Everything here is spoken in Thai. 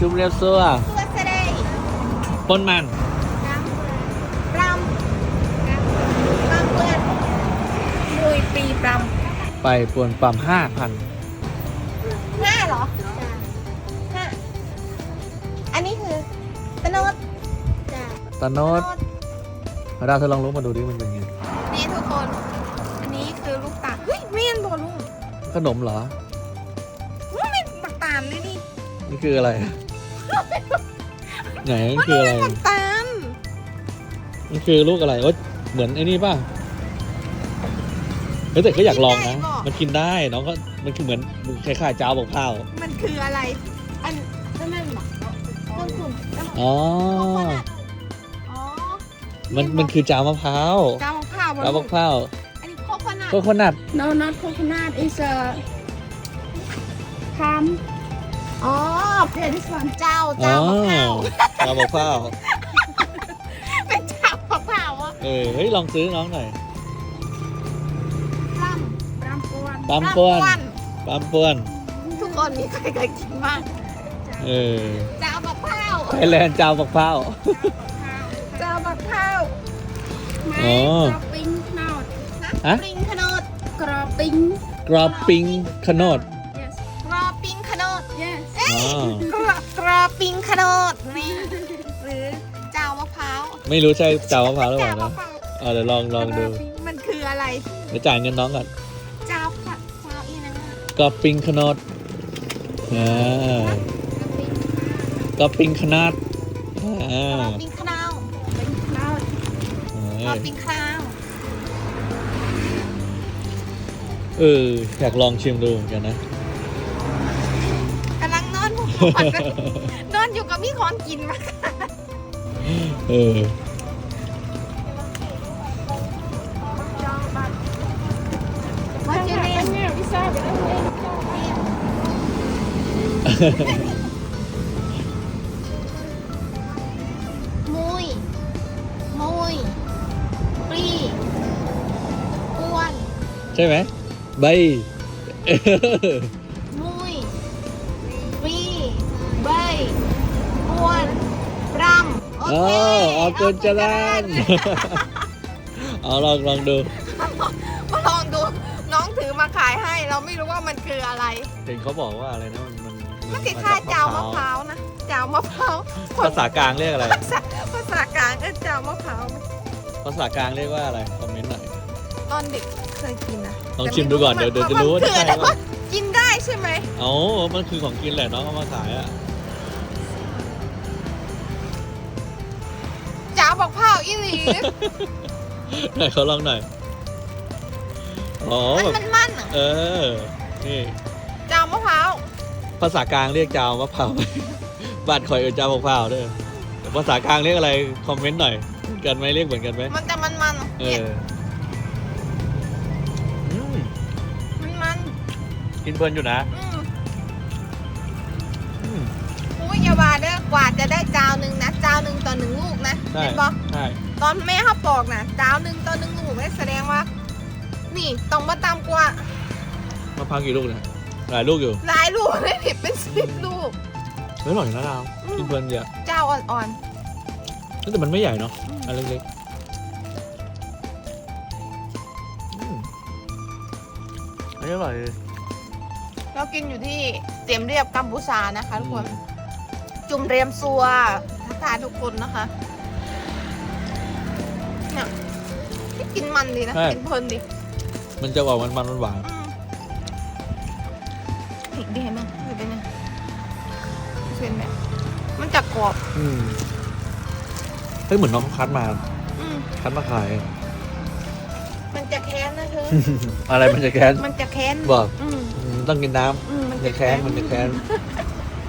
จุ่มเรียบซัวตัวเสดยปนมันรำรำรำเพื่อนมุยปีรไปปวนปั๊มห้าพันำห้าเหรอห้าอันนี้คือตะโนดตาโนดมาดาเธอลองลุกมาดูดิมันเป็นไง นี่ทุกคน อันนี้คือลูกตาลเฮ้ยเมียนบอลุงขนมเหรอมันเป็นปักตาลเลยนี่นี่คืออะไร ไหนมันคืออะไรปักตาลมันคือลูกอะไรโอ๊ยเหมือนไอ้นี่ป่ะเฮ้ยแต่ก็อยากลองนะ มันกินได้น้องก็มันคือเหมือนคล้ายๆจ้าวบอกข้าวมันคืออะไร อันนั่นหรอต้นทุนอ๋ออ๋อ มันมันคือจ้าวมะพร้าวเจ้ามะพร้าวจ้าวมะพร้าวอันนี้โคโคนัทโคโคนัท No, not coconut. It's a palm. อ๋อ Yeah, this one. เจ้าอ๋อเจ้ามะพร้าวจ้าวมะพร้าวเป็นเจ้ามะพร้าวอะเออเฮ้ยลองซื้อน้องหน่อยปล้ Palm one. ปั๊มำป้วนปล้ำปั๊มป้วนทุกคนมีใครเคยกินบ้างเออเจ้ามะพร้าวไทยแลนด์จ้าวมะพร้าว เจ้ามะพร้าว My Oh. cropping cloud. นะฮะ ปริงขนด Cropping. กรอบปิงขนด กรอกรอปิงขนดนี่หรือเจ้ามะพร้าวไม่รู้ใช่จ้ามะพร้าวหรือเปล่านะเออเดี๋ยวลองลองดูมันคืออะไรเดี๋ยวจ่ายเงินน้องก่อนเจ้าค่ะเจ้าอีนังอะกรอบปิงขนดอ่ากรอบปิงขนาดอ่ากรอปิงขนาวกรอปิงขนาวเอออยากลองชิมดูเหมือนกันนะ นอนหัวปวดเลยนอนอยู่กับพี่คอนกินมาเออว่าจะเรียน Yeah, we saw it. มุย มุยปรีอ้วน ใช่ไหมใบ อ้วนรำโออ๋อเคเอาเกินจะรันเอาลองลองดูมาลองดูน้องถือมาขายให้ เราไม่รู้ว่ามันคืออะไร เห็นเขาบอกว่าอะไรนะมันมันมันคล้ายๆเจ้ามะพร้าวนะเจ้ามะพร้าวภาษากลางเรียกอะไร ภาษาภาษากลางก็เจ้ามะพร้าวไหมภาษากลางเรียกว่าอะไรคอมเมนต์หน่อย ตอนเด็กเคยกินนะลองชิมดูก่อนเดี๋ยวเดี๋ยวจะรู้ว่ามันคือใช่อะไรปะวะกินได้ใช่ไหม เอ๋อมันคือของกินแหละน้องเอามาขายอะ เจ้ามะพร้าวอีหลีไหนเขาลองหน่อย อ๋อมันแบบมันมันอะเออ นี่เจ้ามะพร้าวภาษากลางเรียกจาวมะพร้าวบ้านคอยเออจาวมะพร้าวเด้อแต่ภาษากลางเรียกอะไรคอมเมนต์หน่อยเหมือนกันไหมเรียกเหมือนกันไหมมันจะมันมันๆอะเอเนี่ยออืมมันมันกินเพลินอยู่นะอืมอืม อุ้ยอย่าว่าเด้อกว่าจะได้ ใช่เห็นปะ ใช่ตอนแม่เขาปอกนะเจ้าหนึ่งต่อหนึ่งลูกนี่แสดงว่า นี่ต้องมาตามกว่า มะพร้าวกี่ลูกเนี่ยหลายลูกอยู่ หลายลูกเลยนี่เป็นสิบลูก เฮ้ยอร่อยนะดาวอืม กินเพลินเยอะเจ้าอ่อนแต่มันไม่ใหญ่เนาะๆอืมอันเล็กๆอืมอันนี้อร่อยเลยเรากินอยู่ที่เตรียมเรียบกัมพูชานะคะทุกคนอืมจุ่มเรียมซัวทักทายทุกคนนะคะ กินมันดีนะกินเพลินดีมันจะออกมันมันหวานอืมอีกดีเห็นไหมคือเป็นไงเห็นไหมมันจะกรอบๆอืมเฮ้ยเหมือนน้องเขาคัดมา อืมคัดมาขาย มันจะแค้นนะเธอ อะไรมันจะแค้นมันจะแค้นบอกอืมอืมต้องกินน้อืมำมัมันนจะจะแค้แค้นนมันจะแค้น